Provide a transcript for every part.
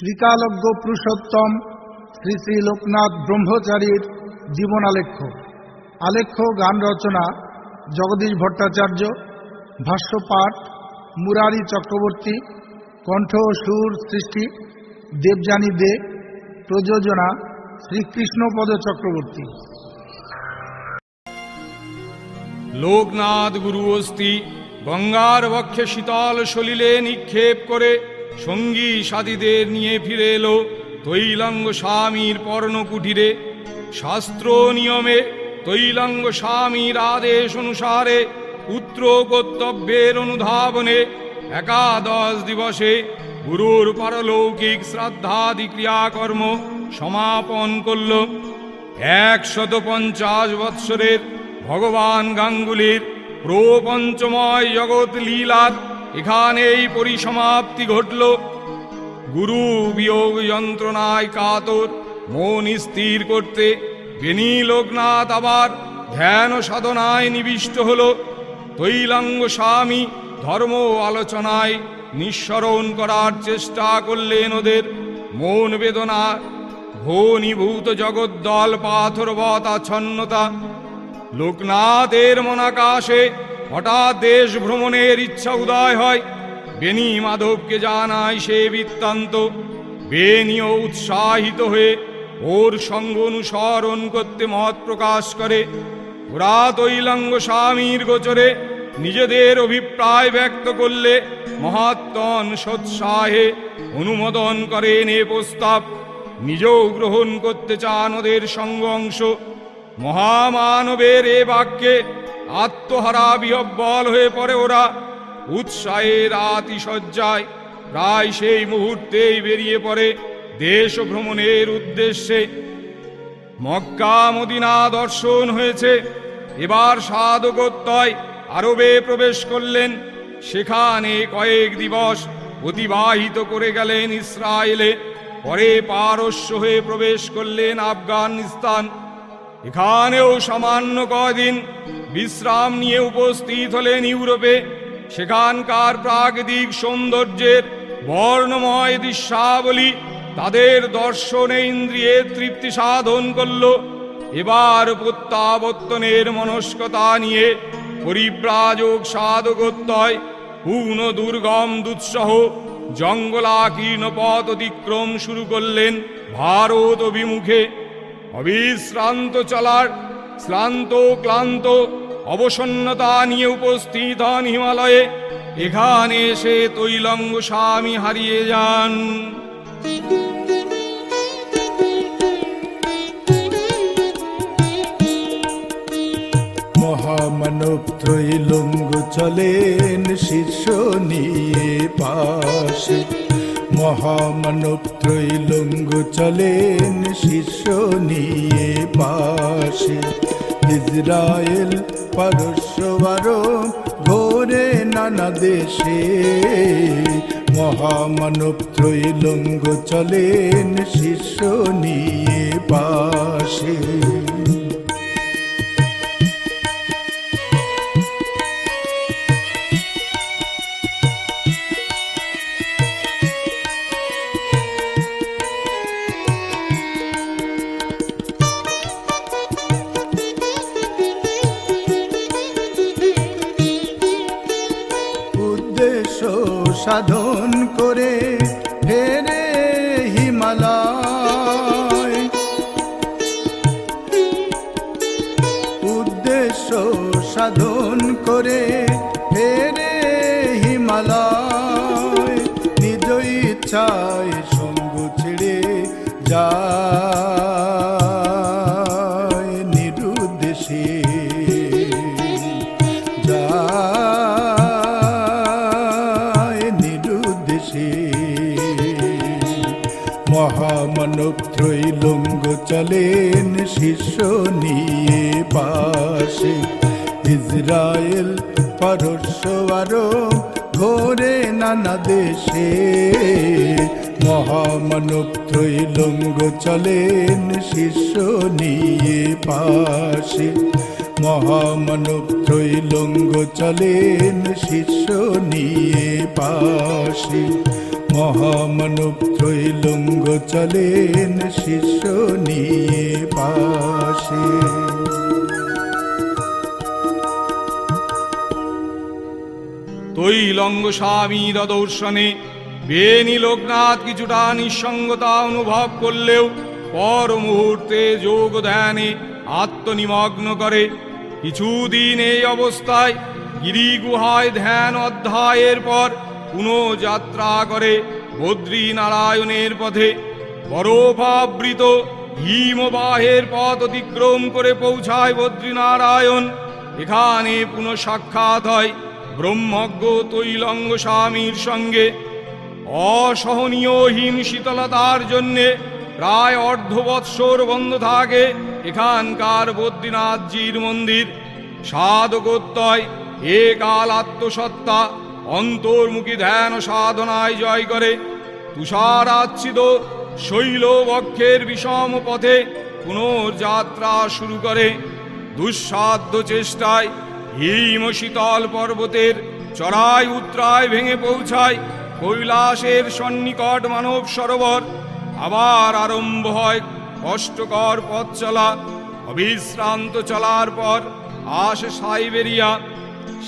ত্রিকালজ্ঞ পুরুষোত্তম শ্রী শ্রী লোকনাথ ব্রহ্মচারীর জীবন আলেখ্য আলেখ্য গান রচনা জগদীশ ভট্টাচার্য, ভাষ্যপাঠ মুরারি চক্রবর্তী, কণ্ঠ সুর সৃষ্টি দেবযানী দে, প্রযোজনা শ্রীকৃষ্ণপদ চক্রবর্তী। লোকনাথ গুরু অস্তি গঙ্গার বক্ষে শীতল সলিলে নিক্ষেপ করে সঙ্গী সাথীদের নিয়ে ফিরে এলো তৈলাঙ্গ স্বামীর পর্ণকুটিরে। শাস্ত্র নিয়মে তৈলাঙ্গ স্বামীর আদেশ অনুসারে পুত্র কর্তব্যের অনুধাবনে একাদশ দিবসে গুরুর পারলৌকিক শ্রাদ্ধাদি ক্রিয়াকর্ম সমাপন করল। একশত পঞ্চাশ বৎসরের ভগবান গাঙ্গুলির প্রপঞ্চময় জগৎ লীলার এখানেই পরিসমাপ্তি ঘটল। গুরু বিয়োগ যন্ত্রণায় কাতর, মন স্থির করতে বেনী লোকনাথ আবার ধ্যান সাধনায় নিবিষ্ট হল। তৈলাঙ্গ স্বামী ধর্ম আলোচনায় নিঃসরণ করার চেষ্টা করলেন ওদের। মন বেদনা, ঘনীভূত জগদ্দল পাথরবত আচ্ছন্নতা লোকনাথের মনাকাশে হঠাৎ দেশ ভ্রমণের ইচ্ছা উদয় হয়। বেনি মাধবকে জানায় সে বৃত্তান্ত। বেনিও উৎসাহিত হয়ে ওর সঙ্গ অনুসরণ করতে মত প্রকাশ করে। ওরা তৈলাঙ্গ স্বামীর গোচরে নিজেদের অভিপ্রায় ব্যক্ত করলে মহাত্মন সৎসাহে অনুমোদন করেন এ প্রস্তাব। নিজেও গ্রহণ করতে চান ওদের সঙ্গ অংশ। মহামানবের এ বাক্যে আত্মহারা বিহব্বল হয়ে পড়ে ওরা। উৎসাহের আতিশয্যায় প্রায় সেই মুহূর্তেই বেরিয়ে পড়ে দেশ ভ্রমণের উদ্দেশ্যে। মক্কা মদিনা দর্শন হয়েছে। এবার সাধকত্বয় আরবে প্রবেশ করলেন। সেখানে কয়েক দিবস অতিবাহিত করে গেলেন ইসরায়েলে। পরে পারস্য হয়ে প্রবেশ করলেন আফগানিস্তান। এখানেও সামান্য কদিন বিশ্রাম নিয়ে উপস্থিত হলেন ইউরোপে। সেখানকার প্রাকৃতিক সৌন্দর্যের বর্ণময় দৃশ্যাবলী তাদের দর্শনে ইন্দ্রিয়ে তৃপ্তি সাধন করল। এবার প্রত্যাবর্তনের মনস্কতা নিয়ে পরিব্রাজক সাধকত্বয় পূর্ণ দুর্গম দুঃসহ, জঙ্গলাকীর্ণ পথ অতিক্রম শুরু করলেন ভারত অভিমুখে। অবিশ্রান্ত চলার, শ্রান্ত ক্লান্ত, অবসন্নতা নিয়ে উপস্থিত হন হিমালয়ে। এখানে এসে তৈলঙ্গ স্বামী হারিয়ে যান। মহামানব ত্রৈলঙ্গ চলেন শীর্ষ নিয়ে পাশে। মহামানব ত্রৈলঙ্গ চলেন শীর্ষ নিয়ে পাশে। ইসরায়েল পারস্য আরব ঘোরে নানা দেশে। মহামানব ত্রৈলঙ্গ চলেন শীর্ষ নিয়ে পাশে। যায় নিরুদ্দেশে। মহামানব ত্রৈলঙ্গ চলেন শিষ্য নিয়ে পাশে। ইসরায়েল পারস্য আরব ঘোরে নানা দেশে। মহামানব ত্রৈলঙ্গ চলেন শিষ্য নিয়ে পাশে। মহামানব ত্রৈলঙ্গ চলেন শিষ্য নিয়ে পাশে। মহামানব ত্রৈলঙ্গ চলেন শিষ্য নিয়ে পাশে। তৈলঙ্গ স্বামীর দর্শনে বেনি লোকনাথ কিছুটা নিঃসঙ্গতা অনুভব করলেও পর মুহূর্তে যোগ ধ্যানে আত্মনিমগ্ন করে। কিছুদিন এই অবস্থায় গিরি গুহায় ধ্যান অধ্যায়ের পর পুনঃ যাত্রা করে বদ্রী নারায়ণের পথে বরফাবৃত হিমবাহের পথ অতিক্রম করে পৌঁছায় বদ্রীনারায়ণ। এখানে পুনঃ সাক্ষাৎ হয় ব্রহ্মজ্ঞ তৈলঙ্গ স্বামীর সঙ্গে। অসহনীয় হিম শীতলতার জন্যে প্রায় অর্ধ বৎসর বন্ধ থাকে এখানকার বদ্রীনাথজির মন্দির। সাধকোত্তয় এ কাল আত্মসত্তা অন্তর্মুখী ধ্যান সাধনায় জয় করে। তুষার আচ্ছিত শৈল বক্ষের বিষম পথে পুনর্যাত্রা শুরু করে। দুঃসাধ্য চেষ্টায় হিম শীতল পর্বতের চড়াই উত্তরায় ভেঙে পৌঁছায় কৈলাসের সন্নিকট মানব সরোবর। আবার আরম্ভ হয় কষ্টকর পথ চলা, অবিশ্রান্ত চলার পর আসে সাইবেরিয়া।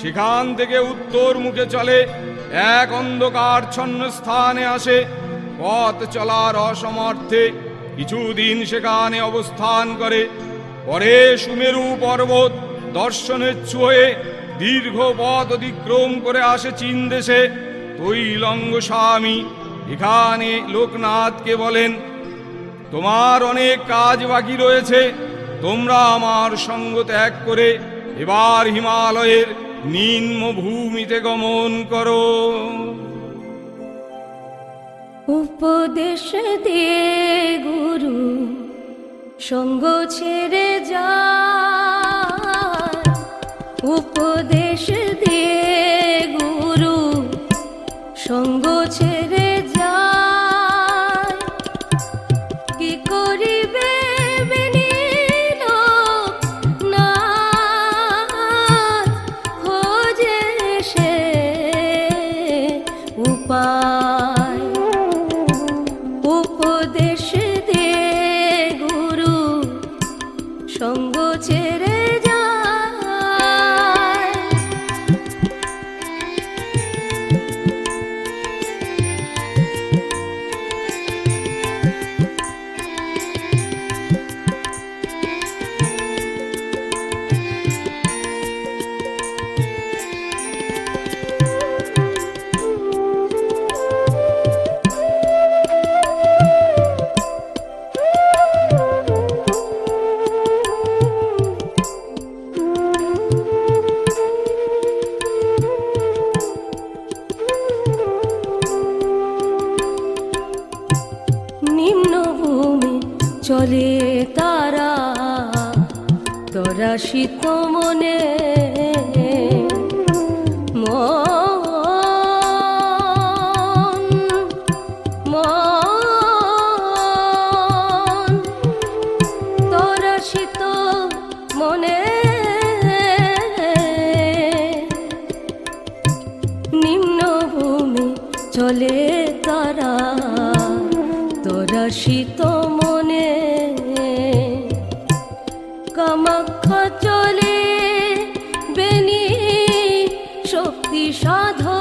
সেখান থেকে উত্তর মুখে চলে, এক অন্ধকারচ্ছন্ন স্থানে আসে। পথ চলার অসমর্থে কিছুদিন সেখানে অবস্থান করে। পরে সুমেরু পর্বত দর্শনেচ্ছু হয়ে দীর্ঘ পথ অতিক্রম করে আসে চীন দেশে। তৈলঙ্গ স্বামী, এখানে লোকনাথকে বলেন, তোমার অনেক কাজ বাকি রয়েছে, তোমরা আমার সঙ্গ ত্যাগ করে এবার হিমালয়ের নিম্ন ভূমিতে গমন করো। উপদেশ দে গুরু, সঙ্গ ছেড়ে যা। উপদেশ সঙ্গ ছেড়ে যা চলে তারা তোরা শীত মনে মন কামাখ্যা চলে বেনি শক্তি সাধনা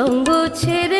সঙ্গ ছেড়ে যায়